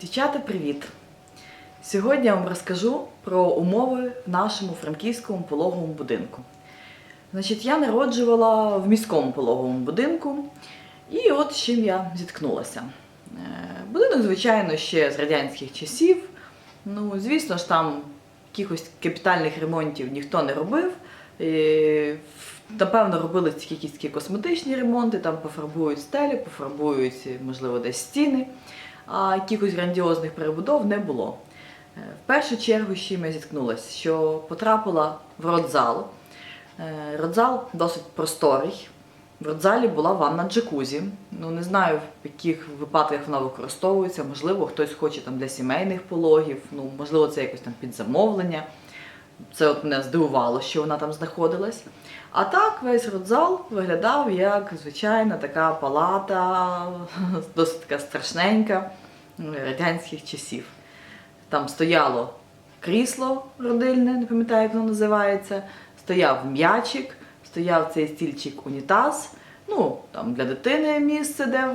Дівчата, привіт! Сьогодні я вам розкажу про умови в нашому франківському пологовому будинку. Значить, я народжувала в міському пологовому будинку, і от з чим я зіткнулася. Е, Будинок, звичайно, ще з радянських часів. Ну, звісно ж, там якихось капітальних ремонтів ніхто не робив. Е, Напевно, робили тільки якісь косметичні ремонти, там пофарбують стелі, пофарбують, можливо, десь стіни а якихось грандіозних перебудов не було. Е, В першу чергу з чим я зіткнулася, що потрапила в родзал. Е, Родзал досить просторий. В родзалі була ванна джакузі. Ну не знаю, в яких випадках вона використовується. Можливо, хтось хоче там для сімейних пологів, ну можливо, це якось там під замовлення. Це от мене здивувало, що вона там знаходилась. А так весь родзал виглядав як звичайна така палата, досить така страшненька ну, радянських часів. Там стояло крісло родильне, не пам'ятаю, як воно називається, стояв м'ячик, стояв цей стільчик унітаз. Ну, там для дитини місце, де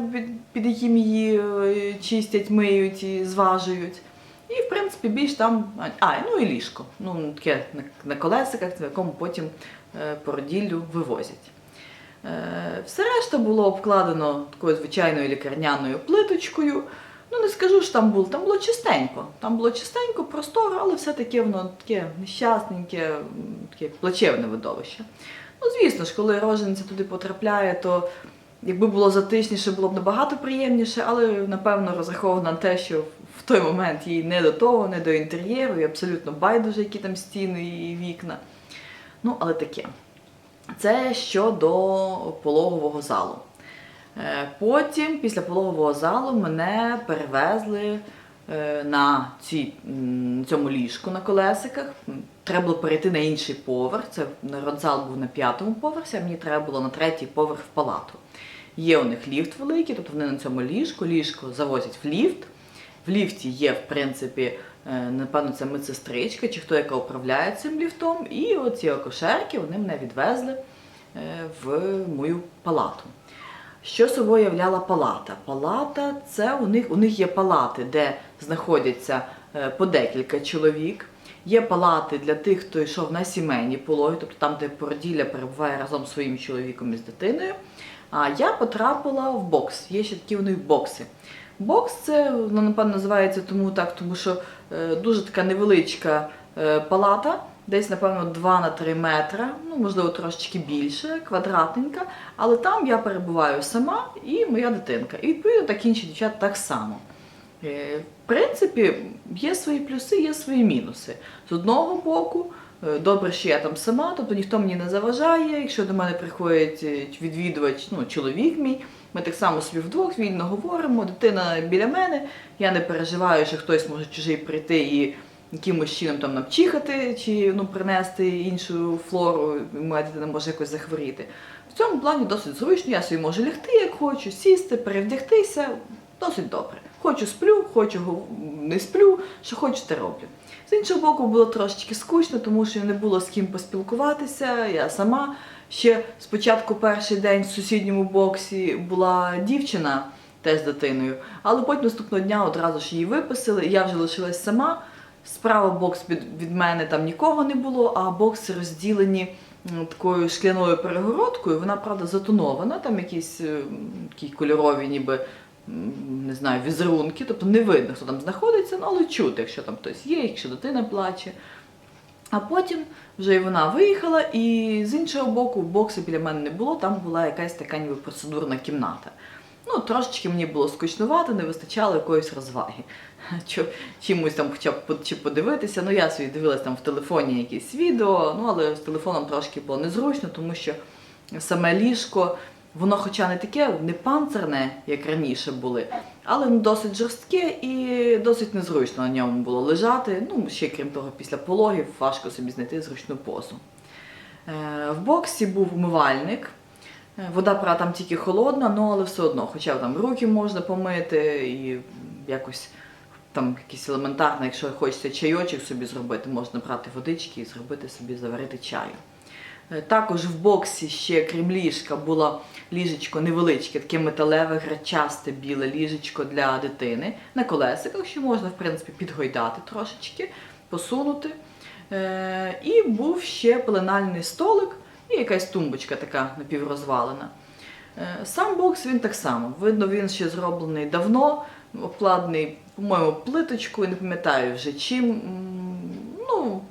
під, яким її е, чистять, миють і зважують. І, в принципі, більш там. А, ну і ліжко. Ну, таке на, колесиках, в якому потім е, породіллю вивозять. Е, все решта було обкладено такою звичайною лікарняною плиточкою. Ну, не скажу, що там було, там було чистенько. Там було чистенько, просторо, але все-таки воно таке нещасненьке, таке плачевне видовище. Ну, звісно ж, коли рожениця туди потрапляє, то якби було затишніше, було б набагато приємніше, але напевно розраховано на те, що в той момент їй не до того, не до інтер'єру, і абсолютно байдуже, які там стіни і вікна. Ну, але таке. Це щодо пологового залу. Е, Потім, після пологового залу, мене перевезли е, на ці, цьому ліжку на колесиках. Треба було перейти на інший поверх. Це родзал був на п'ятому поверсі, а мені треба було на третій поверх в палату. Є у них ліфт великий, тобто вони на цьому ліжку, ліжко завозять в ліфт. В ліфті є, в принципі, е, напевно, це медсестричка чи хто яка управляє цим ліфтом. І оці акушерки вони мене відвезли е, в мою палату. Що собою являла палата? Палата це у них у них є палати, де знаходяться е, по декілька чоловік. Є палати для тих, хто йшов на сімейні пологи, тобто там, де породілля перебуває разом зі своїм чоловіком і з дитиною. А я потрапила в бокс. Є ще такі них бокси. Бокс це ну, напевно називається тому так, тому що е, дуже така невеличка е, палата, десь, напевно, 2 на 3 метри, ну можливо, трошечки більше, квадратненька. Але там я перебуваю сама і моя дитинка. І відповідно так інші дівчата так само. Е, В принципі, є свої плюси, є свої мінуси. З одного боку, е, добре, що я там сама, тобто ніхто мені не заважає. Якщо до мене приходить е, відвідувач, ну, чоловік мій, ми так само собі вдвох вільно говоримо, дитина біля мене, я не переживаю, що хтось може чужий прийти і якимось чином там напчихати чи ну, принести іншу флору, моя дитина може якось захворіти. В цьому плані досить зручно, я собі можу лягти, як хочу, сісти, перевдягтися, досить добре. Хочу сплю, хочу не сплю, що хочу, те роблю. З іншого боку, було трошечки скучно, тому що не було з ким поспілкуватися. Я сама ще спочатку перший день в сусідньому боксі була дівчина теж з дитиною, але потім наступного дня одразу ж її виписали, я вже лишилась сама. Справа бокс від, мене там нікого не було, а бокси розділені такою шкляною перегородкою. Вона, правда, затонована, там якісь е, такі кольорові, ніби не знаю, візерунки, тобто не видно, хто там знаходиться, ну, але чути, якщо там хтось є, якщо дитина плаче. А потім вже і вона виїхала, і з іншого боку, боксу біля мене не було, там була якась така ніби процедурна кімната. Ну, трошечки мені було скучнувати, не вистачало якоїсь розваги. Чимось там хоча б чи подивитися. Ну, я собі дивилась там в телефоні якісь відео, ну але з телефоном трошки було незручно, тому що саме ліжко, воно хоча не таке, не панцирне, як раніше були, але ну, досить жорстке і досить незручно на ньому було лежати. Ну, ще крім того, після пологів важко собі знайти зручну позу. Е, В боксі був умивальник. Е, Вода правда, там тільки холодна, ну але все одно, хоча там руки можна помити і якось там якийсь елементарно, якщо хочеться чайочок собі зробити, можна брати водички і зробити собі заварити чаю. Е, Також в боксі ще, крім ліжка, було ліжечко невеличке, таке металеве, грачасте біле ліжечко для дитини на колесиках, що можна, в принципі, підгойдати трошечки, посунути. Е, І був ще пеленальний столик і якась тумбочка така напіврозвалена. Е, Сам бокс він так само. Видно, він ще зроблений давно, обкладений, по-моєму, плиточкою, не пам'ятаю вже чим. Ну,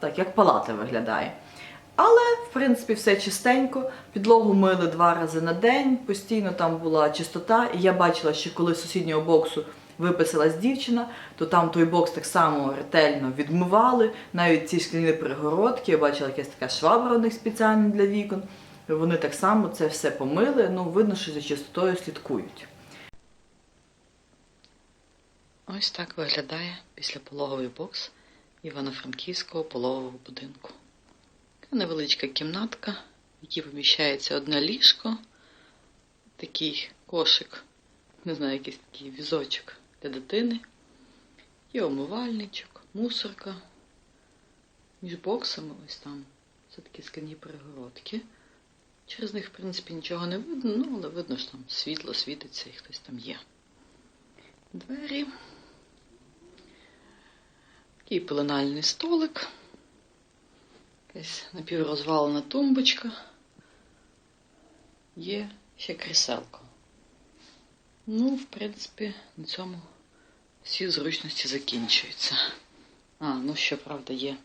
так, як палата виглядає. Але, в принципі, все чистенько. Підлогу мили два рази на день, постійно там була чистота. І я бачила, що коли з сусіднього боксу виписалась дівчина, то там той бокс так само ретельно відмивали. Навіть ці шкляні перегородки, я бачила якась така швабра у них спеціальна для вікон. Вони так само це все помили. Ну, видно, що за чистотою слідкують. Ось так виглядає післяпологовий бокс Івано-Франківського пологового будинку. Така невеличка кімнатка, в якій поміщається одне ліжко, такий кошик, не знаю, якийсь такий візочок для дитини, є умивальничок, мусорка. Між боксами ось там це такі скляні перегородки. Через них, в принципі, нічого не видно, ну, але видно, що там світло світиться і хтось там є. Двері. Такий пеленальний столик. Якась напіврозвалена тумбочка. Є ще кріселко. Ну, в принципі, на цьому всі зручності закінчуються. А, ну що правда є.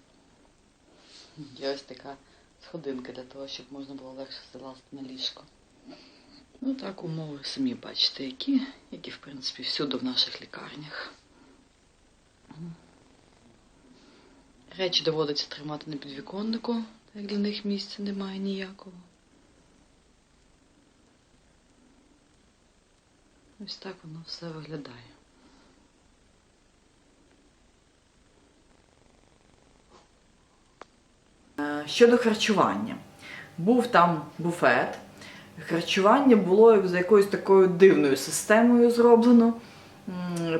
Є ось така сходинка для того, щоб можна було легше залазити на ліжко. Ну так, умови самі бачите, які, які в принципі всюди в наших лікарнях. Речі доводиться тримати на підвіконнику, так як для них місця немає ніякого. Ось так воно все виглядає. Е, Щодо харчування. Був там буфет. Харчування було за якоюсь такою дивною системою зроблено.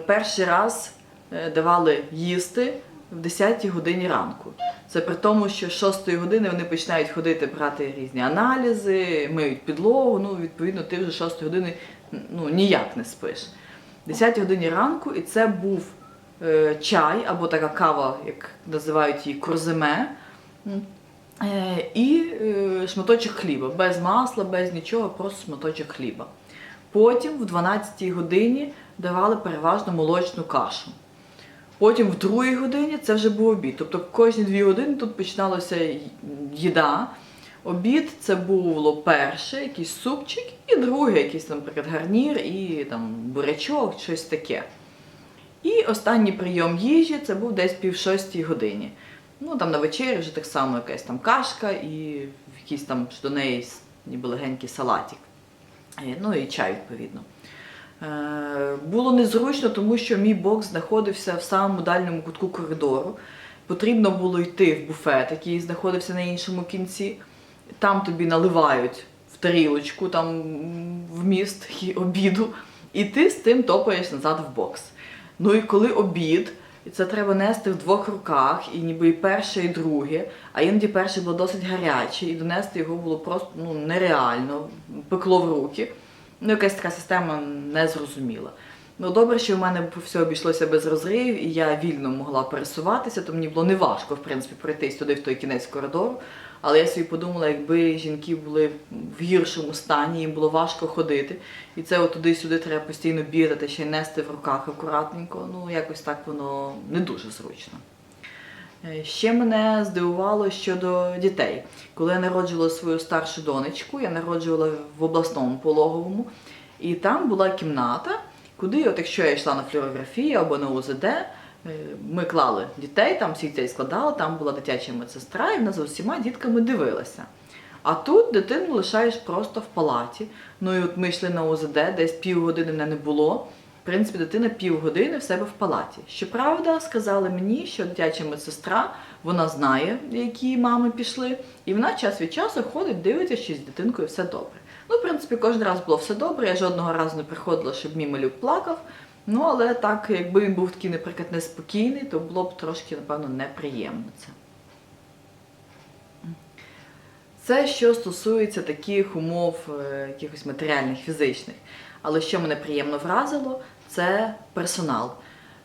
Перший раз е, давали їсти в 10 годині ранку. Це при тому, що з 6 години вони починають ходити брати різні аналізи, миють підлогу. Ну, відповідно, ти вже з 6 години ну, ніяк не спиш. В 10 годині ранку, і це був е, чай або така кава, як називають її курземе. Е, і е, шматочок хліба, без масла, без нічого, просто шматочок хліба. Потім в 12 годині давали переважно молочну кашу. Потім в 2 годині це вже був обід. Тобто кожні 2 години тут починалася їда. Обід це було перше, якийсь супчик, і друге, якийсь, наприклад, гарнір і там бурячок, щось таке. І останній прийом їжі це був десь пів шостій годині. Ну, там на вечері вже так само якась там кашка і якийсь там до неї ніби легенький салатик. Е, Ну і чай, відповідно. Е, Було незручно, тому що мій бокс знаходився в самому дальньому кутку коридору. Потрібно було йти в буфет, який знаходився на іншому кінці. Там тобі наливають в тарілочку, там м, вміст обіду, і ти з тим топаєш назад в бокс. Ну і коли обід, і це треба нести в двох руках, і ніби і перше, і друге, а іноді перше було досить гаряче, і донести його було просто ну, нереально, пекло в руки. Ну, якась така система незрозуміла. Ну, добре, що в мене все обійшлося без розривів, і я вільно могла пересуватися, то мені було неважко, в принципі, пройти сюди в той кінець коридору. Але я собі подумала, якби жінки були в гіршому стані, їм було важко ходити. І це от туди-сюди треба постійно бігати, ще й нести в руках акуратненько. Ну, якось так воно не дуже зручно. Е, Ще мене здивувало щодо дітей. Коли я народжувала свою старшу донечку, я народжувала в обласному пологовому, і там була кімната, куди, от якщо я йшла на флюорографію або на УЗД, е, ми клали дітей, там всіх дітей складали, там була дитяча медсестра, і вона за усіма дітками дивилася. А тут дитину лишаєш просто в палаті. Ну і от ми йшли на УЗД, десь півгодини мене не було. В принципі, дитина півгодини в себе в палаті. Щоправда, сказали мені, що дитяча медсестра вона знає, які мами пішли, і вона час від часу ходить, дивиться, чи з дитинкою все добре. Ну, в принципі, кожен раз було все добре. Я жодного разу не приходила, щоб мій малюк плакав. Ну, але так, якби він був такий, наприклад, неспокійний, то було б трошки, напевно, неприємно це. Це що стосується таких умов е, якихось матеріальних, фізичних. Але що мене приємно вразило, це персонал.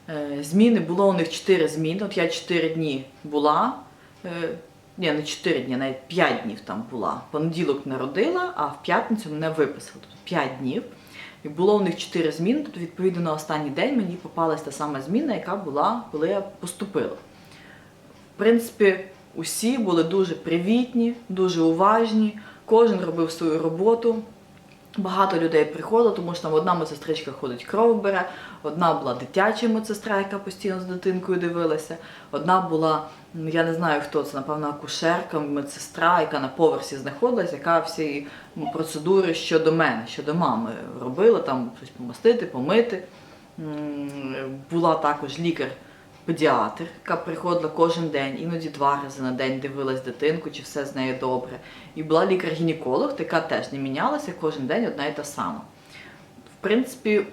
Е, Зміни було у них 4 зміни. От я 4 дні була. е, Ні, не 4 дні, навіть 5 днів там була. Понеділок народила, а в п'ятницю мене виписали. Тобто 5 днів. І було у них 4 зміни, тобто, відповідно, на останній день мені попалась та сама зміна, яка була, коли я поступила. В принципі, усі були дуже привітні, дуже уважні, кожен робив свою роботу. Багато людей приходило, тому що там одна медсестричка ходить кров бере, одна була дитяча медсестра, яка постійно з дитинкою дивилася. Одна була, я не знаю хто це, напевно, акушерка, медсестра, яка на поверсі знаходилась, яка всі процедури щодо мене, щодо мами робила, там щось помастити, помити. Була також лікар педіатр, яка приходила кожен день, іноді два рази на день дивилась дитинку, чи все з нею добре. І була лікар-гінеколог, яка теж не мінялася кожен день одна і та сама. В принципі,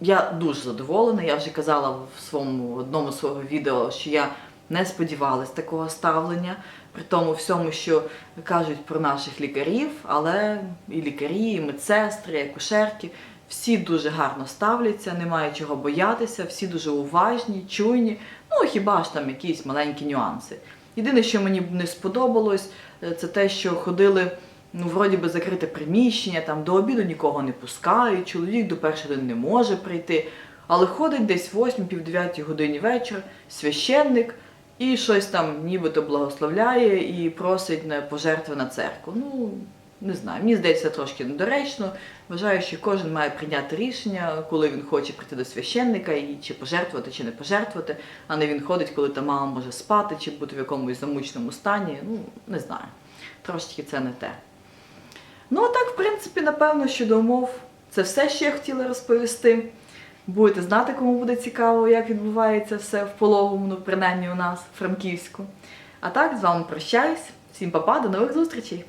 я дуже задоволена. Я вже казала в своєму одному свого відео, що я не сподівалась такого ставлення, при тому всьому, що кажуть про наших лікарів, але і лікарі, і медсестри, і акушерки, всі дуже гарно ставляться, немає чого боятися, всі дуже уважні, чуйні. Ну хіба ж там якісь маленькі нюанси. Єдине, що мені не сподобалось, е, це те, що ходили. Ну, вроді би закрите приміщення, там до обіду нікого не пускають, чоловік до першої години не може прийти, але ходить десь в 8-9 годині вечора священник і щось там нібито благословляє і просить на пожертви на церкву. Ну, не знаю, мені здається, трошки недоречно. Вважаю, що кожен має прийняти рішення, коли він хоче прийти до священника і чи пожертвувати, чи не пожертвувати, а не він ходить, коли та мама може спати, чи бути в якомусь замученому стані. Ну, не знаю. Трошки це не те. Ну, а так, в принципі, напевно, щодо умов, це все, що я хотіла розповісти. Будете знати, кому буде цікаво, як відбувається все в пологовому, ну, принаймні у нас, в Франківську. А так, з вами прощаюсь. Всім па-па, до нових зустрічей!